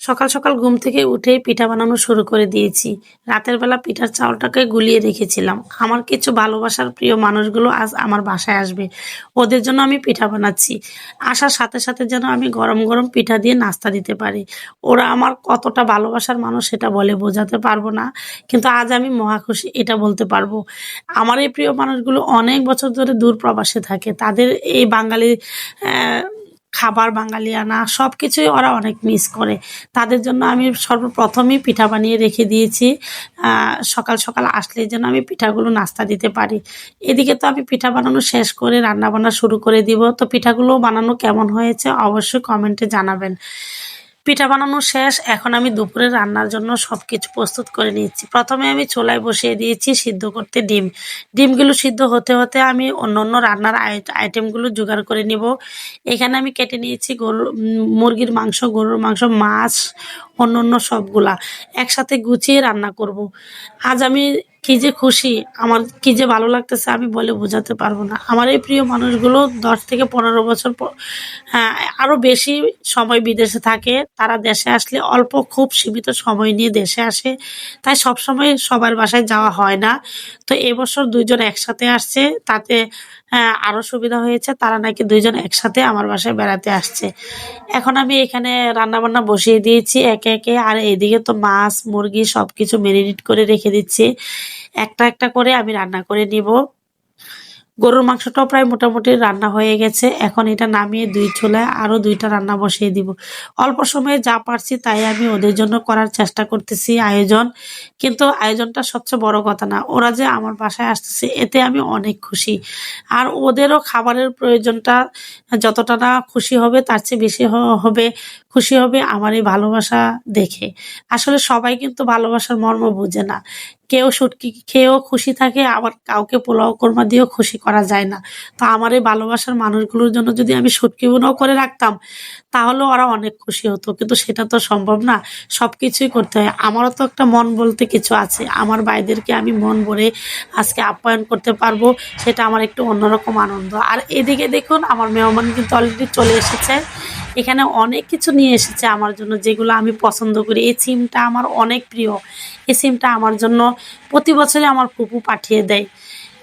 সকাল সকাল ঘুম থেকে উঠেই পিঠা বানানো শুরু করে দিয়েছি। রাতের বেলা পিঠার চাউলটাকে গুলিয়ে রেখেছিলাম। আমার কিছু ভালোবাসার প্রিয় মানুষগুলো আজ আমার বাসায় আসবে। ওদের জন্য আমি পিঠা বানাচ্ছি। আসার সাথে সাথে যেন আমি গরম গরম পিঠা দিয়ে নাস্তা দিতে পারি। ওরা আমার কতটা ভালোবাসার মানুষ সেটা বলে বোঝাতে পারব না, কিন্তু আজ আমি মহা খুশি এটা বলতে পারব। আমার এই প্রিয় মানুষগুলো অনেক বছর ধরে দূর প্রবাসে থাকে। তাদের এই বাঙালি খাবার বাঙালিয়ানা সব কিছুই ওরা অনেক মিস করে। তাদের জন্য আমি সর্বপ্রথমই পিঠা বানিয়ে রেখে দিয়েছি। সকাল সকাল আসলে যেন আমি পিঠাগুলো নাস্তা দিতে পারি। এদিকে তো আমি পিঠা বানানো শেষ করে রান্না বান্না শুরু করে দিব। তো পিঠাগুলো বানানো কেমন হয়েছে অবশ্যই কমেন্টে জানাবেন। পিঠা বানানো শেষ, এখন আমি দুপুরে রান্নার জন্য সব কিছু প্রস্তুত করে নিয়েছি প্রথমে আমি চুলায় বসিয়ে দিয়েছি সিদ্ধ করতে ডিম। ডিমগুলো সিদ্ধ হতে হতে আমি অন্য অন্য রান্নার আইটেমগুলো জোগাড় করে নিব। এখানে আমি কেটে নিয়েছি গরুর মুরগির মাংস, গরুর মাংস, মাছ অন্য অন্য সবগুলা। একসাথে গুছিয়ে রান্না করব। আজ আমি কি যে খুশি আমার কি যে ভালো লাগতেছে আমি বলে বোঝাতে পারব না। আমার এই প্রিয় মানুষগুলো দশ থেকে পনেরো বছর হ্যাঁ আরও বেশি সময় বিদেশে থাকে। তারা দেশে আসলে অল্প খুব সীমিত সময় নিয়ে দেশে আসে। তাই সব সময় সবার বাসায় যাওয়া হয় না। তো এবছর দুইজন একসাথে আসছে তাতে আহ, আরও সুবিধা হয়েছে। তারা নাকি দুইজন একসাথে আমার বাসায় বেড়াতে আসছে। এখন আমি এখানে রান্না বান্না বসিয়ে দিয়েছি একে একে। আর এদিকে তো মাছ মুরগি সব কিছু ম্যারিনেট করে রেখে দিচ্ছি। একটা একটা করে আমি রান্না করে নিব। গরুর মাংসটাও প্রায় মোটামুটি রান্না হয়ে গেছে। এখন এটা নামিয়ে দুই চুলায় আরও দুইটা রান্না বসিয়ে দিব। অল্প সময়ে যা পারছি তাই আমি ওদের জন্য করার চেষ্টা করতেছি আয়োজন। কিন্তু আয়োজনটা সবচেয়ে বড় কথা না, ওরা যে আমার বাসায় আসতেছে, এতে আমি অনেক খুশি। আর ওদেরও খাবারের প্রয়োজনটা যতটা না খুশি হবে, তার চেয়ে বেশি হবে, খুশি হবে আমার এই ভালোবাসা দেখে। আসলে সবাই কিন্তু ভালোবাসার মর্ম বুঝে না। কেউ শুটকি খেয়েও খুশি থাকে, আবার কাউকে পোলাও কোরমা দিয়েও খুশি করা যায় না। তো আমার এই ভালোবাসার মানুষগুলোর জন্য যদি আমি শুটকি বোনাও করে রাখতাম, তাহলে ওরা অনেক খুশি হতো। কিন্তু সেটা তো সম্ভব না। সব কিছুই করতে হয়। আমারও তো একটা মন বলতে কিছু আছে। আমার ভাইদেরকে আমি মন ভরে আজকে আপ্যায়ন করতে পারব, সেটা আমার একটু অন্যরকম আনন্দ। আর এদিকে দেখুন, আমার মেহমান কিন্তু অলরেডি চলে এসেছে। এখানে অনেক কিছু নিয়ে এসেছে আমার জন্য, যেগুলো আমি পছন্দ করি। এই সিমটা আমার অনেক প্রিয়। এই সিমটা আমার জন্য প্রতি বছরই আমার ফুপু পাঠিয়ে দেয়।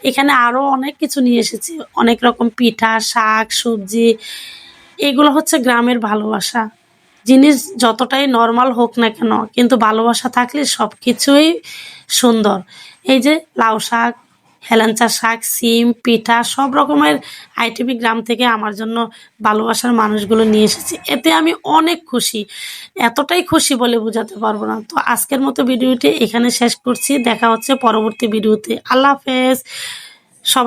এখানে আরও অনেক কিছু নিয়ে এসেছি। অনেক রকম পিঠা, শাক, সবজি। এগুলো হচ্ছে গ্রামের ভালোবাসা। জিনিস যতটাই নর্মাল হোক না কেন, কিন্তু ভালোবাসা থাকলে সব কিছুই সুন্দর। এই যে লাউ শাক হেলেঞ্চা শাক, সিম, পিঠা সব রকমের আইটেমই গ্রাম থেকে আমার জন্য ভালোবাসার মানুষগুলো নিয়ে এসেছে। এতে আমি অনেক খুশি। এতটাই খুশি বলে বোঝাতে পারব না। তো আজকের মতো ভিডিওটি এখানে শেষ করছি। দেখা হচ্ছে পরবর্তী ভিডিওতে। আল্লাহ হাফেজ। সবাই